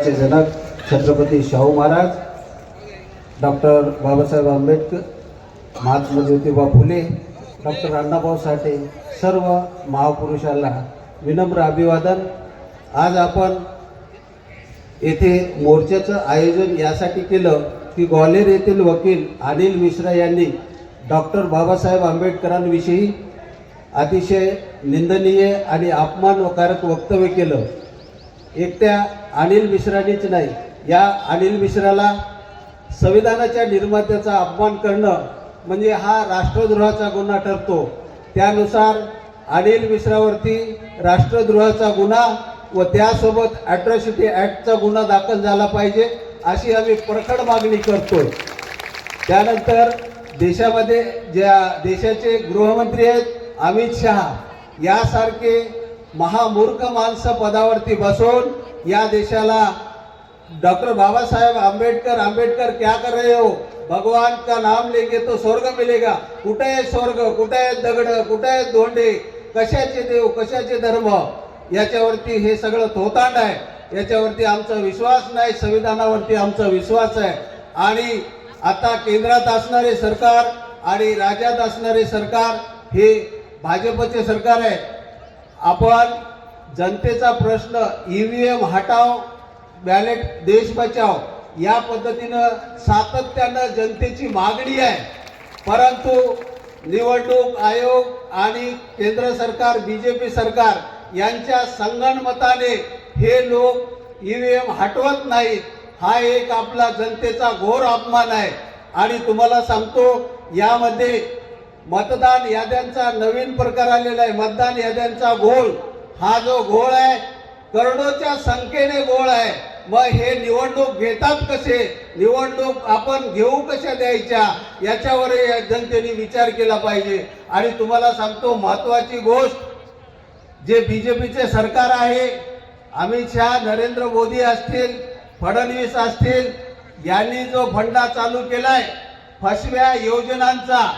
जनक Chhatrapati Shahu Maharaj doctor Babasaheb Ambedkar Mahatma Jyotiba Phule doctor Annabhau Sathe सर्व महापुरुषांना विनम्र अभिवादन. आज आपण येथे मोर्चाचं आयोजन यासाठी केलं की ग्वाल्हेर येथील वकील अनिल मिश्रा यांनी डॉक्टर बाबासाहेब आंबेडकरांविषयी अतिशय निंदनीय आणि अपमानकारक वक्तव्य केलं. एकट्या अनिल मिश्रानेच नाही या अनिल मिश्राला संविधानाच्या निर्मात्याचा अपमान करणं म्हणजे हा राष्ट्रद्रोहाचा गुन्हा ठरतो. त्यानुसार अनिल मिश्रावरती राष्ट्रद्रोहाचा गुन्हा व त्यासोबत ॲट्रॉसिटी ॲक्टचा गुन्हा दाखल झाला पाहिजे अशी आम्ही प्रखड मागणी करतो त्यानंतर देशामध्ये ज्या देशाचे गृहमंत्री आहेत अमित शहा यासारखे महामूर्ख माणसं पदावरती बसून या देशाला डॉक्टर बाबासाहेब आंबेडकर आंबेडकर क्या कर रहे हो? भगवान का नाम लेंगे तो स्वर्ग मिलेगा. कुठे आहे स्वर्ग? कुठे आहेत दगड? कुठे आहेत धोंडे? कशाचे देव? कशाचे धर्म? याच्यावरती हे सगळं थोतांड आहे. याच्यावरती आमचा विश्वास नाही. संविधानावरती आमचा विश्वास आहे. आणि आता केंद्रात असणारे सरकार आणि राज्यात असणारे सरकार हे भाजपचे सरकार आहे. आपण जनतेचा प्रश्न ई व्ही एम हटाव बॅलेट देश बचाव या पद्धतीनं सातत्यानं जनतेची मागणी आहे. परंतु निवडणूक आयोग आणि केंद्र सरकार बी जे पी सरकार यांच्या संगणमताने हे लोक ई व्ही एम हटवत नाहीत. हा एक आपला जनतेचा घोर अपमान आहे. आणि तुम्हाला सांगतो यामध्ये मतदान याद्यांचा नवीन प्रकार आलेला आहे. मतदान याद्यांचा घोळ. हा जो घोळ आहे करोडोच्या संख्येने घोळ आहे. मग हे निवडणूक घेतात कसे? निवडणूक आपण घेऊ कशा द्यायच्या? याच्यावर जनतेने विचार केला पाहिजे. आणि तुम्हाला सांगतो महत्वाची गोष्ट जे बीजेपीचे सरकार आहे अमित शहा नरेंद्र मोदी असतील फडणवीस असतील यांनी जो फंडा चालू केलाय फसव्या योजनांचा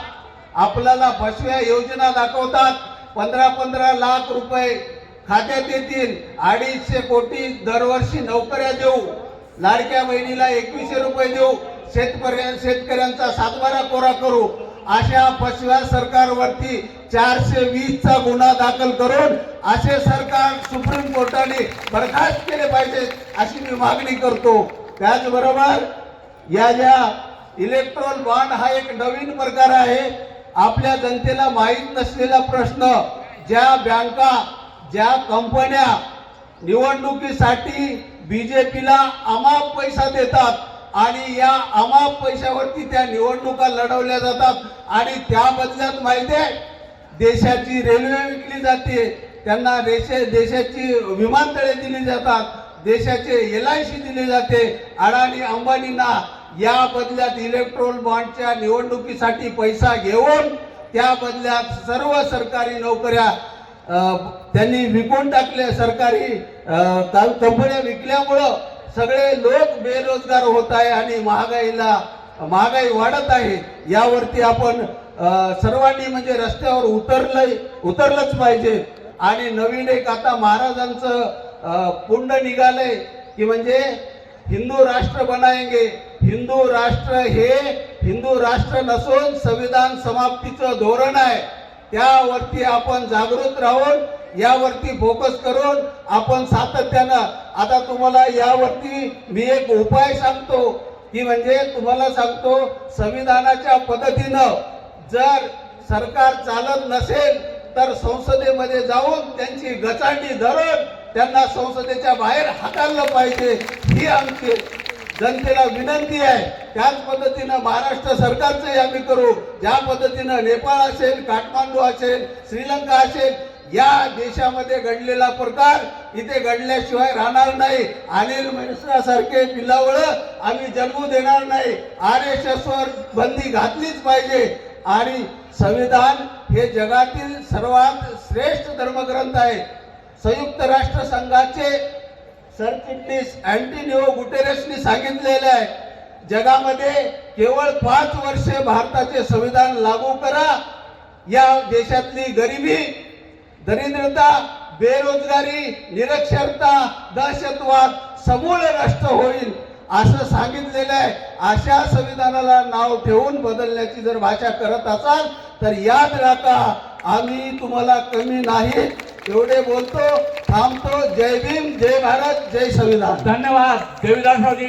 आपल्याला फसव्या योजना दाखवतात. पंधरा पंधरा लाख रुपये खात्यात येतील. अडीचशे कोटी दरवर्षी नोकऱ्या देऊ. लाडक्या बहिणीला एकवीसशे रुपये देऊ. शेतकऱ्या शेतकऱ्यांचा सातबारा कोरा करू. अशा फसव्या सरकारवरती चारशे वीसचा गुन्हा दाखल करून असे सरकार सुप्रीम कोर्टाने बरखास्त केले पाहिजे अशी मी मागणी करतो. त्याचबरोबर या ज्या इलेक्ट्रॉन बॉन्ड हा एक नवीन प्रकार आहे आपल्या जनतेला माहीत नसलेला प्रश्न ज्या बँका ज्या कंपन्या निवडणुकीसाठी बीजेपीला अमाप पैसा देतात आणि या अमाप पैशावरती त्या निवडणुका लढवल्या जातात आणि त्या बदल्यात माहिती आहे देशाची रेल्वे विकली जाते त्यांना देशे देशाची विमानतळे दिली जातात देशाचे एल आय सी दिली जाते अडाणी अंबानींना या बदल्यात इलेक्ट्रोल बॉन्डच्या निवडणुकीसाठी पैसा घेऊन त्या बदल्यात सर्व सरकारी नोकऱ्या त्यांनी विकून टाकले सरकारी का- कंपन्या विकल्यामुळं सगळे लोक बेरोजगार होत आहे आणि महागाईला महागाई वाढत आहे. यावरती आपण सर्वांनी म्हणजे रस्त्यावर उतरलंय उतरलंच पाहिजे. आणि नवीन एक आता महाराजांचं पुंड निघालंय की म्हणजे हिंदू राष्ट्र बनाएंगे हिंदू राष्ट्र हे हिंदू राष्ट्र नसून संविधान समाप्तीचं धोरण आहे. त्यावरती आपण जागृत राहून यावरती फोकस करून आपण सातत्यानं आता तुम्हाला यावरती मी एक उपाय सांगतो की म्हणजे तुम्हाला सांगतो संविधानाच्या पद्धतीनं जर सरकार चालत नसेल तर संसदेमध्ये जाऊन त्यांची गचांडी धरून त्यांना संसदेच्या बाहेर हाताळलं पाहिजे ही आमची जनतेला विनंती आहे त्याच पद्धतीनं महाराष्ट्र सरकारचंही आम्ही करू. ज्या पद्धतीनं नेपाळ असेल काठमांडू असेल श्रीलंका असेल या देशामध्ये घडलेला प्रकार इथे घडल्याशिवाय राहणार नाही. अनिल मिश्रासारखे पिल्लावळ आम्ही जन्मू देणार नाही. आर एस एसवर बंदी घातलीच पाहिजे. आणि संविधान हे जगातील सर्वात श्रेष्ठ धर्मग्रंथ आहे. संयुक्त राष्ट्र संघाचे सरचिटणीस अँटिनिओ गुटेरेसनी सांगितलेलं आहे. जगामध्ये केवळ पाच वर्षे भारताचे संविधान लागू करा. या देशातली गरिबी दरिद्रता बेरोजगारी निरक्षरता दहशतवाद समूळ नष्ट होईल. असं सांगितलेलं आहे. अशा संविधानाला नाव ठेवून बदलण्याची जर भाषा करत असाल तर याद राखा आम्ही तुम्हाला कमी नाही एवढे बोलतो थांबतो. जय भीम जय भारत जय संविधान. धन्यवाद. देवीदासरावजी